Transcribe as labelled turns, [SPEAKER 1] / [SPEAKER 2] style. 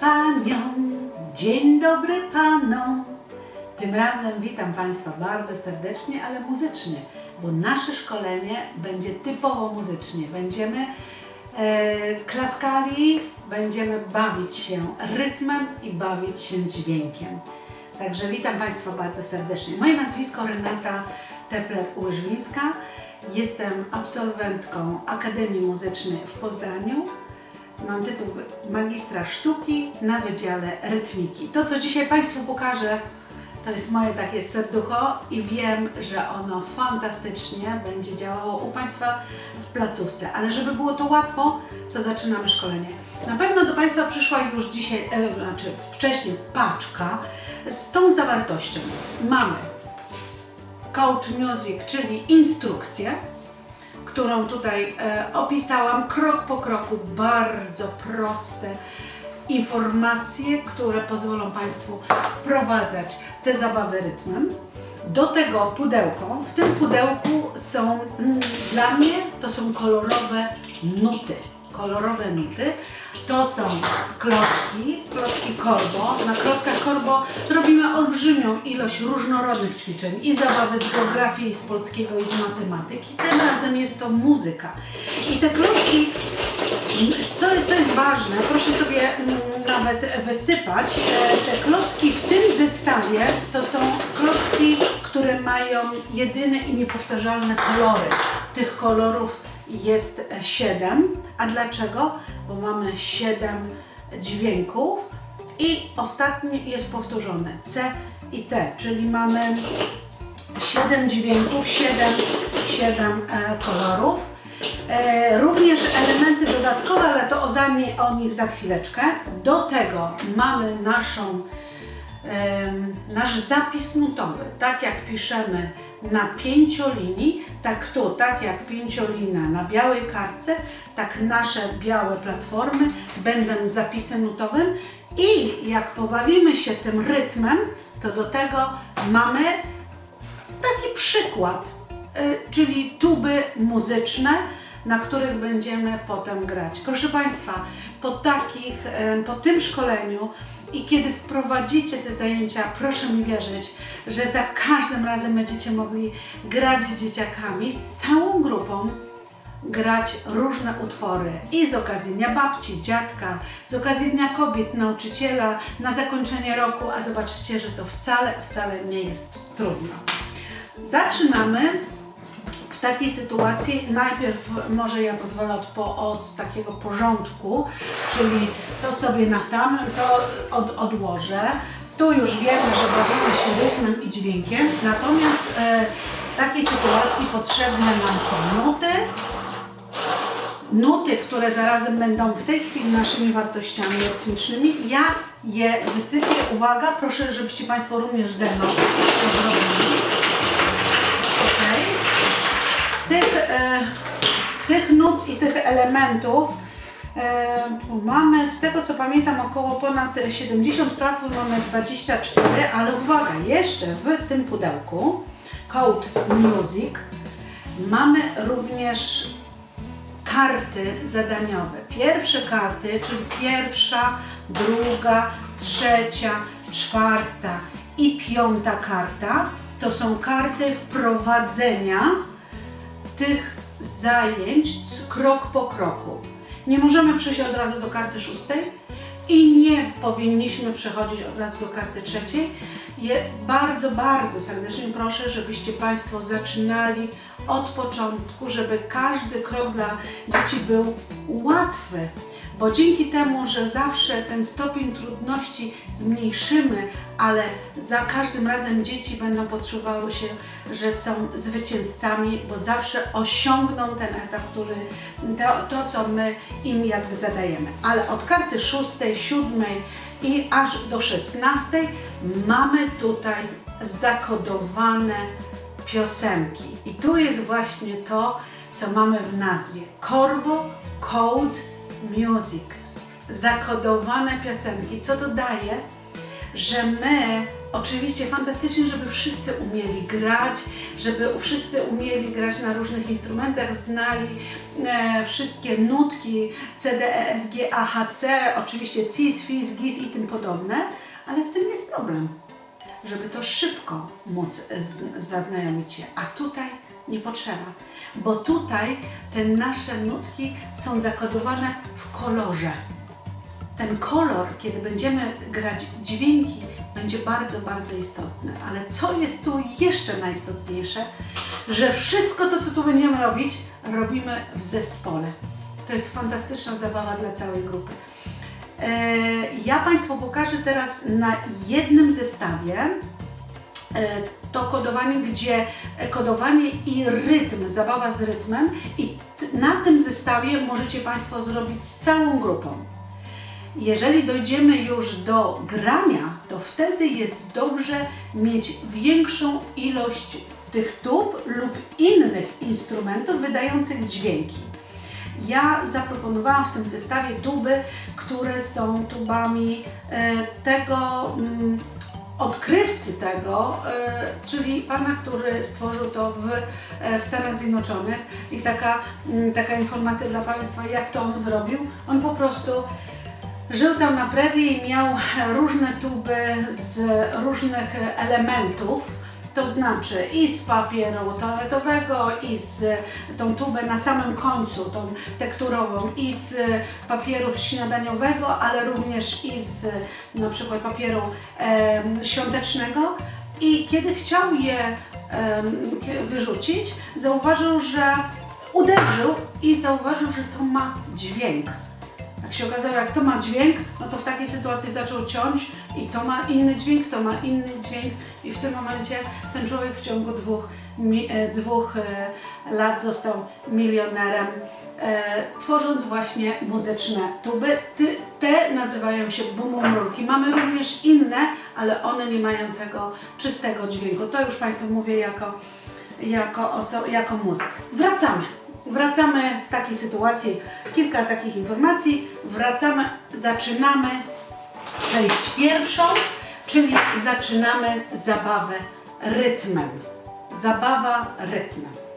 [SPEAKER 1] paniom, dzień dobry panom. Tym razem witam Państwa bardzo serdecznie, ale muzycznie, bo nasze szkolenie będzie typowo muzycznie. Będziemy e, klaskali, będziemy bawić się rytmem i bawić się dźwiękiem. Także witam Państwa bardzo serdecznie. Moje nazwisko Renata Tepler-Łyżwińska. Jestem absolwentką Akademii Muzycznej w Poznaniu. Mam tytuł magistra sztuki na Wydziale Rytmiki. To, co dzisiaj Państwu pokażę, to jest moje takie serducho i wiem, że ono fantastycznie będzie działało u Państwa w placówce. Ale żeby było to łatwo, to zaczynamy szkolenie. Na pewno do Państwa przyszła już dzisiaj, e, znaczy wcześniej paczka z tą zawartością. Mamy Code Music, czyli instrukcję, którą tutaj e, opisałam krok po kroku, bardzo proste informacje, które pozwolą Państwu wprowadzać te zabawy rytmem. Do tego pudełko. W tym pudełku są mm, dla mnie to są kolorowe nuty. Kolorowe nuty. To są klocki, klocki korbo. Na klockach korbo robimy olbrzymią ilość różnorodnych ćwiczeń i zabawy z geografii, i z polskiego, i z matematyki. Tym razem jest to muzyka. I te klocki co, co jest ważne, proszę sobie mm, nawet wysypać, e, te klocki w tym zestawie to są klocki, które mają jedyne i niepowtarzalne kolory. Tych kolorów jest 7. A dlaczego? Bo mamy 7 dźwięków i ostatni jest powtórzony C i C, czyli mamy 7 dźwięków, 7, 7 e, kolorów. E, również elementy dodatkowe, ale to o, za o nich za chwileczkę. Do tego mamy naszą, nasz zapis nutowy. Tak jak piszemy na pięciolinii, tak tu, tak jak pięciolina na białej kartce, tak nasze białe platformy będą zapisem nutowym i jak pobawimy się tym rytmem, to do tego mamy taki przykład, y, czyli tuby muzyczne, na których będziemy potem grać. Proszę Państwa, po takich, po tym szkoleniu i kiedy wprowadzicie te zajęcia, proszę mi wierzyć, że za każdym razem będziecie mogli grać z dzieciakami, z całą grupą, grać różne utwory i z okazji Dnia Babci, Dziadka, z okazji Dnia Kobiet, Nauczyciela, na zakończenie roku, a zobaczycie, że to wcale, wcale nie jest trudno. Zaczynamy w takiej sytuacji. Najpierw może ja pozwolę od, po, od takiego porządku, czyli to sobie na samym to od, odłożę. Tu już wiemy, że bawimy się rytmem i dźwiękiem, natomiast e, w takiej sytuacji potrzebne nam są nuty, nuty, które zarazem będą w tej chwili naszymi wartościami rytmicznymi. Ja je wysypię. Uwaga, proszę, żebyście Państwo również ze mną to zrobili. Tych, e, tych nut i tych elementów e, mamy, z tego co pamiętam, około ponad 70 platform, mamy 24, ale uwaga, jeszcze w tym pudełku Code Music mamy również karty zadaniowe. Pierwsze karty, czyli pierwsza, druga, trzecia, czwarta i piąta karta to są karty wprowadzenia tych zajęć krok po kroku. Nie możemy przejść od razu do karty szóstej i nie powinniśmy przechodzić od razu do karty trzeciej. Je bardzo, bardzo serdecznie proszę, żebyście Państwo zaczynali od początku, żeby każdy krok dla dzieci był łatwy. Bo dzięki temu, że zawsze ten stopień trudności zmniejszymy, ale za każdym razem dzieci będą poczuwały się, że są zwycięzcami, bo zawsze osiągną ten etap, który to, to co my im jakby zadajemy. Ale od karty szóstej, siódmej i aż do szesnastej mamy tutaj zakodowane piosenki. I tu jest właśnie to, co mamy w nazwie. Corbo Code Music. Zakodowane piosenki. Co to daje? Że my Oczywiście fantastycznie, żeby wszyscy umieli grać, żeby wszyscy umieli grać na różnych instrumentach, znali e, wszystkie nutki C, D, E, F, G, A, H, C, oczywiście cis, fis, gis i tym podobne, ale z tym jest problem, żeby to szybko móc zaznajomić się, a tutaj nie potrzeba, bo tutaj te nasze nutki są zakodowane w kolorze ten kolor, kiedy będziemy grać dźwięki, będzie bardzo, bardzo istotny. Ale co jest tu jeszcze najistotniejsze, że wszystko to, co tu będziemy robić, robimy w zespole. To jest fantastyczna zabawa dla całej grupy. E, Ja Państwu pokażę teraz na jednym zestawie e, to kodowanie, gdzie e, kodowanie i rytm, zabawa z rytmem i na tym zestawie możecie Państwo zrobić z całą grupą. Jeżeli dojdziemy już do grania, to wtedy jest dobrze mieć większą ilość tych tub lub innych instrumentów wydających dźwięki. Ja zaproponowałam w tym zestawie tuby, które są tubami e, tego mm, odkrywcy tego, e, czyli pana, który stworzył to w, e, Stanach Zjednoczonych. I taka, mm, taka informacja dla Państwa, jak to on zrobił. On po prostu Żył tam na prerii i miał różne tuby z różnych elementów, to znaczy i z papieru toaletowego, i z tą tubę na samym końcu, tą tekturową, i z papieru śniadaniowego, ale również i z na przykład papieru em, świątecznego. I kiedy chciał je kie- wyrzucić, zauważył, że uderzył i zauważył, że to ma dźwięk. Jak się okazało, jak to ma dźwięk, no to w takiej sytuacji zaczął ciąć i to ma inny dźwięk, to ma inny dźwięk i w tym momencie ten człowiek w ciągu dwóch, mi, e, dwóch e, lat został milionerem, e, tworząc właśnie muzyczne tuby. Te nazywają się bumumrurki. Mamy również inne, ale one nie mają tego czystego dźwięku. To już Państwu mówię jako, jako, oso- jako muzyk. Wracamy. Wracamy w takiej sytuacji, kilka takich informacji. Wracamy, zaczynamy część pierwszą, czyli zaczynamy zabawę rytmem. Zabawa rytmem.